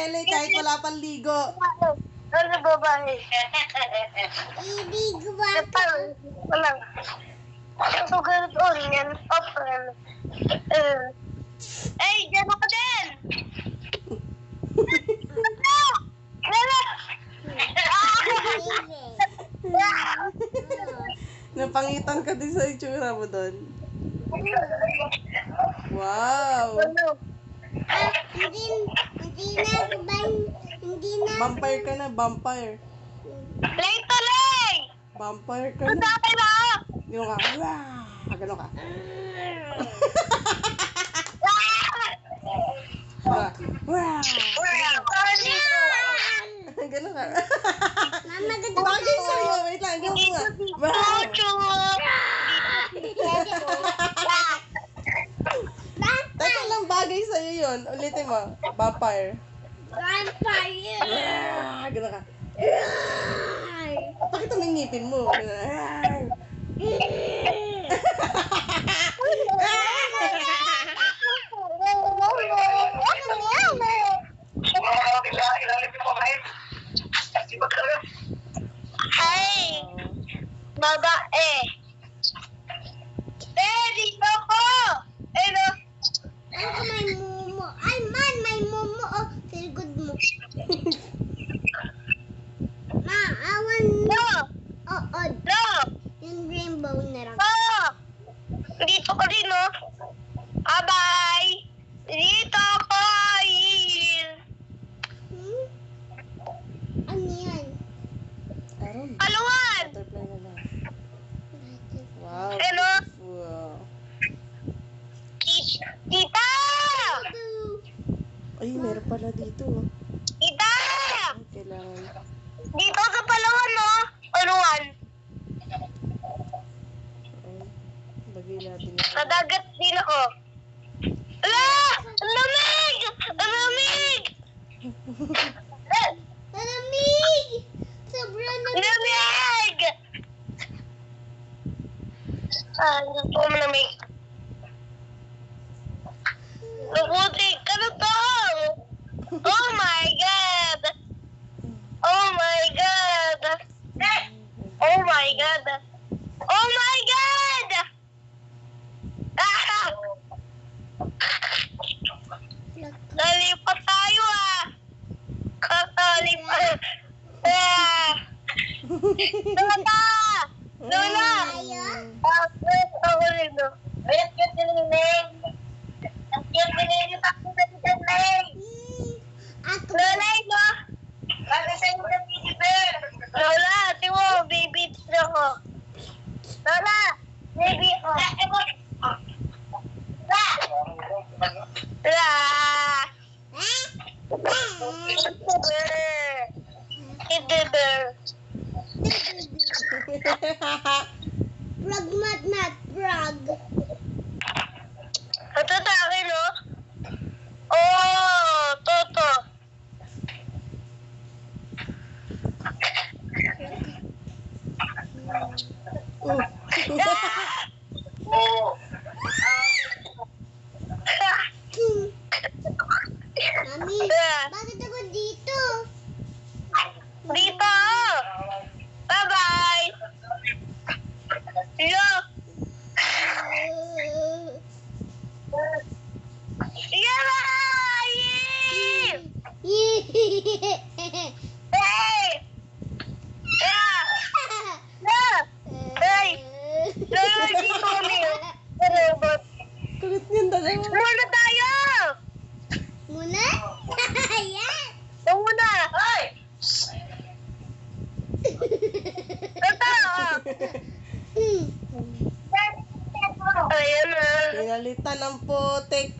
Giselle kahit wala pang ligo. Ano babae? Ibig ba? Walang. Ang sugat on yan. Open. Eh. Ay, dyan ako din! Napangitan ka din sa itsura mo doon. Wow! Ano? Hindi, na ba, hindi na. Vampire ka na, vampire. Lay tuloy! Vampire ka Ang na. dami na! Gano'n ka. Wah! Gano'n ka. Wah! Wah! Gano'n ka. Mama, gusto Bagay sa'yo. Wait lang. Gano'n nga. Wah! Teka lang, bagay sa'yo yun. Ulitin mo. Vampire. Vampire! Wah! Gano'n ka. Bakit ang ngipin mo? Gano'n. Ay, babae. Eh, dito ko! Eh, no. Ako may mumo. Ay, man, may mumo. Oh, feel good mo. Ma, awan mo. No! Oh, oh, No! yung rainbow na lang. No! Dito ko din, no? Bye-bye! Dito ko! Yee. Hmm? Ano yan? Aron. Aluan! Butterfly na lang. Wow. Hello? Wow. Tita! Ay, meron pala dito. Kailangan. Dito sa Palawan, no? Aluan. Ay, lagay natin ito. Sa dagat din ako. Ala! Ang lamig! Ang lamig! Eh, Malamig! Sobrang Ang lamig. lamig! Ah, gusto ko malamig. Pinalitan ng putik.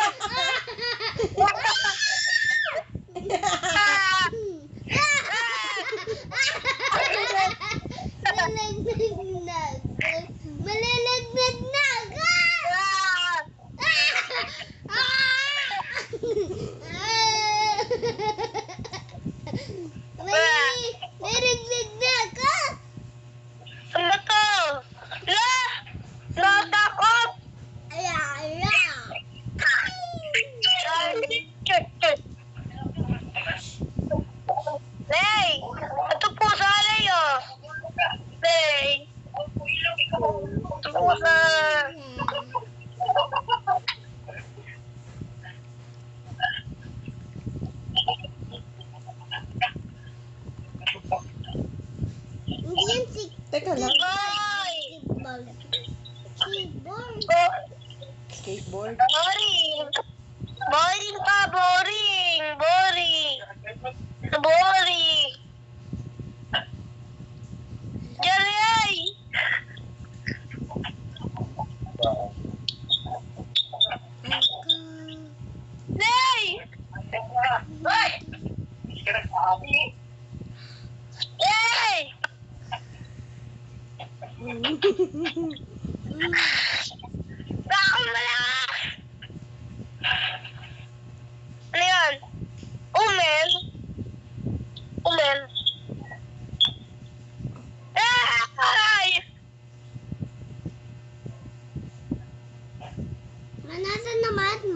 the boy.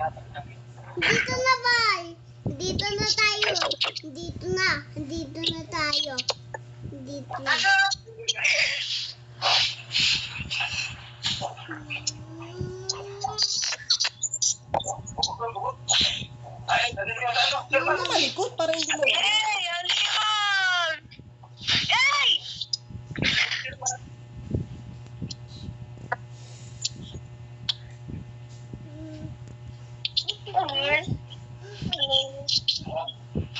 Dito na, bay. Dito na tayo. Dito na. Dito na tayo. Dito na. Hmm. Ay, ano ba? Ano ba? Thank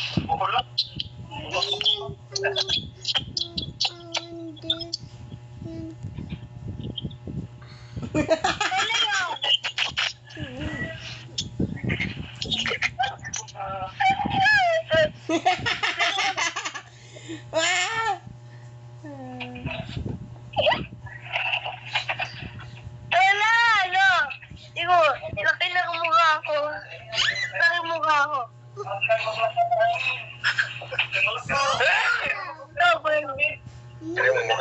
you.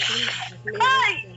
Ay!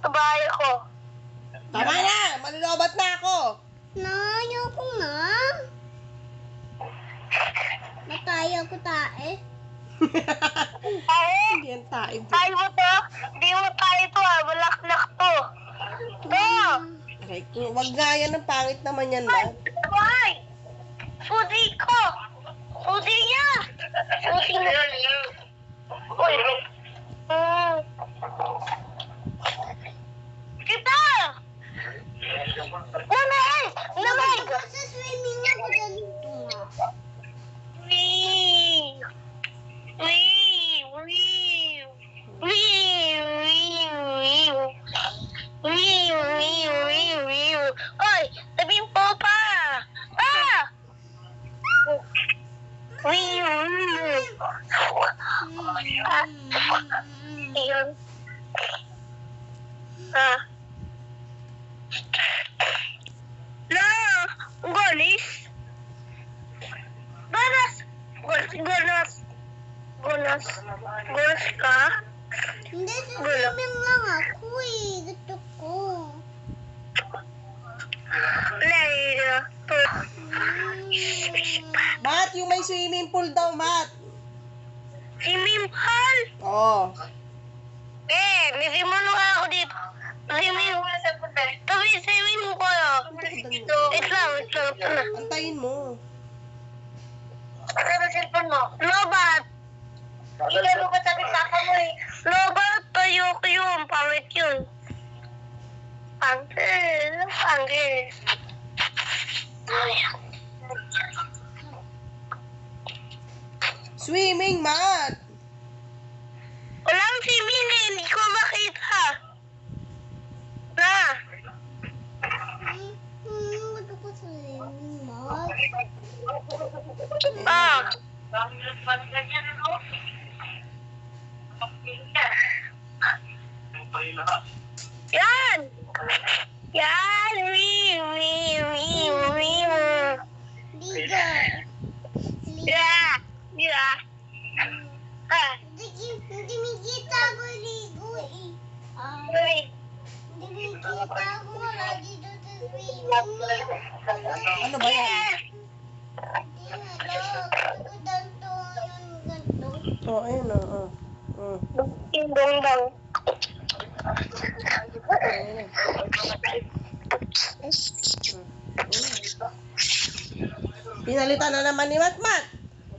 Sa bahay ako. Tama na! Manulobat na ako! Na, ayoko na. Mataya ko tae. Ay, Hindi yan tayo. tayo mo to. Hindi mo tayo to ah. Malaklak to. To. Aray ko, wag nga yan. Ang pangit naman yan, ma. Why? Sudi ko. Sudi niya. Sudi niya. Uy. Mm. Oh! Gonas! Gonas ka? Hindi, sa swimming lang ako eh. Gusto ko. Later. Mat, yung may swimming pool daw, Mat. Si Mimpal! Oo. Eh, may simulo ako dito. Swimming. Tabi, swimming ko. Wait lang, wait lang. Antayin mo. Ano ba cellphone mo? Lobat! Inano ko sabi papa mo eh, Robert, payok yun, pangit yun. Pangil, pangil. Ay. Swimming, Matt! Walang swimming eh, hindi ko makita. Na! Ah! Yan! Yan! Wee!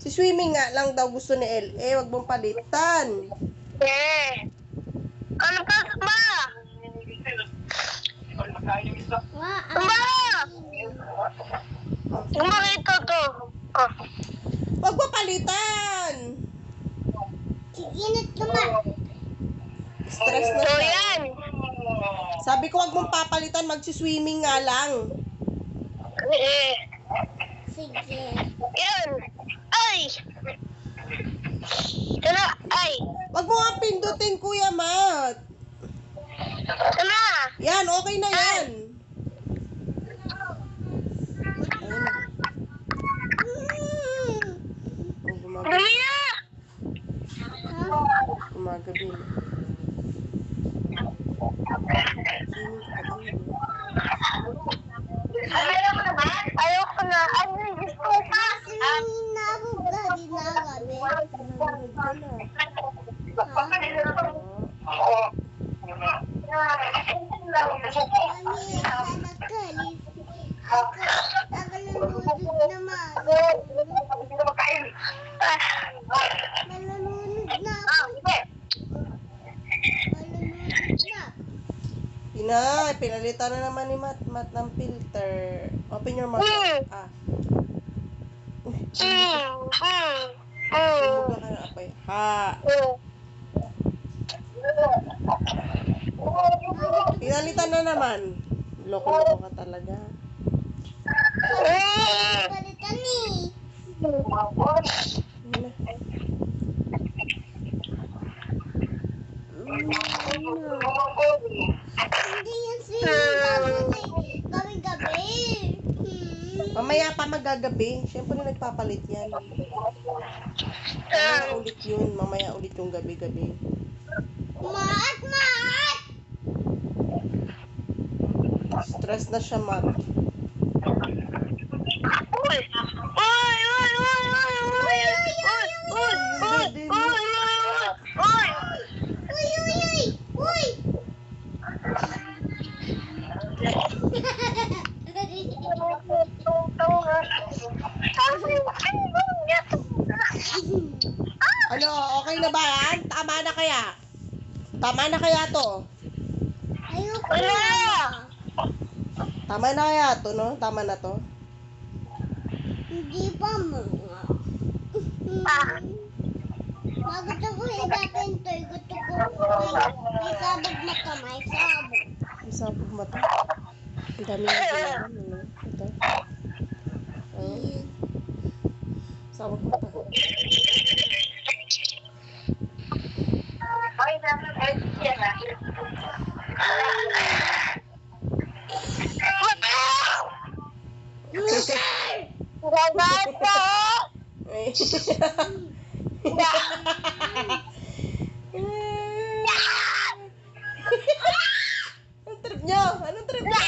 Si swimming nga lang daw gusto ni L.A. Wag mong palitan. Eh! Ano pa ba? Wow, Ba! Umakita to. Ah. Wag mo palitan. Na naman. Stress na So yan. Sabi ko wag mong papalitan, magsiswimming nga lang. Eh. Sige. Yan. Ay! Ito na. Ay! Wag mo nga pindutin, Kuya Mat. Ito na. Yan, okay na yan. Oh, gumagabi. Dumi na. Gumagabi. Ayoko na ba? Ayoko na. Ano gusto ko pa? Swimming gabi na gabi. Nanonood ka na. Mami, anak ka, lis- Ako, nakalulunod naman. Nalulunod na ako. Nalulunod na. Pinay, pinalitan na naman ni Mat Mat ng filter. Open your mouth. Ah. Ha. Pinalitan na naman. Loko-loko ka talaga. Palitan eh. Mamaya pa magagabi. Siyempre na nagpapalit yan. Mamaya ah. ulit yun. Mamaya ulit yung gabi-gabi. Maat, maat! Stress na siya, Matt. Tama na kaya to? Ayoko na. Tama na kaya to, no? Tama na to? Hindi pa mga. Ah. Bago ko i-dapentoy, gusto ko may, may sabog mata, may sabog. Isa po mata. Ang dami na ginagawa, ano? Ito. Ayun. Sabog mata. Ay. Anong trip nyo? Anong trip nyo?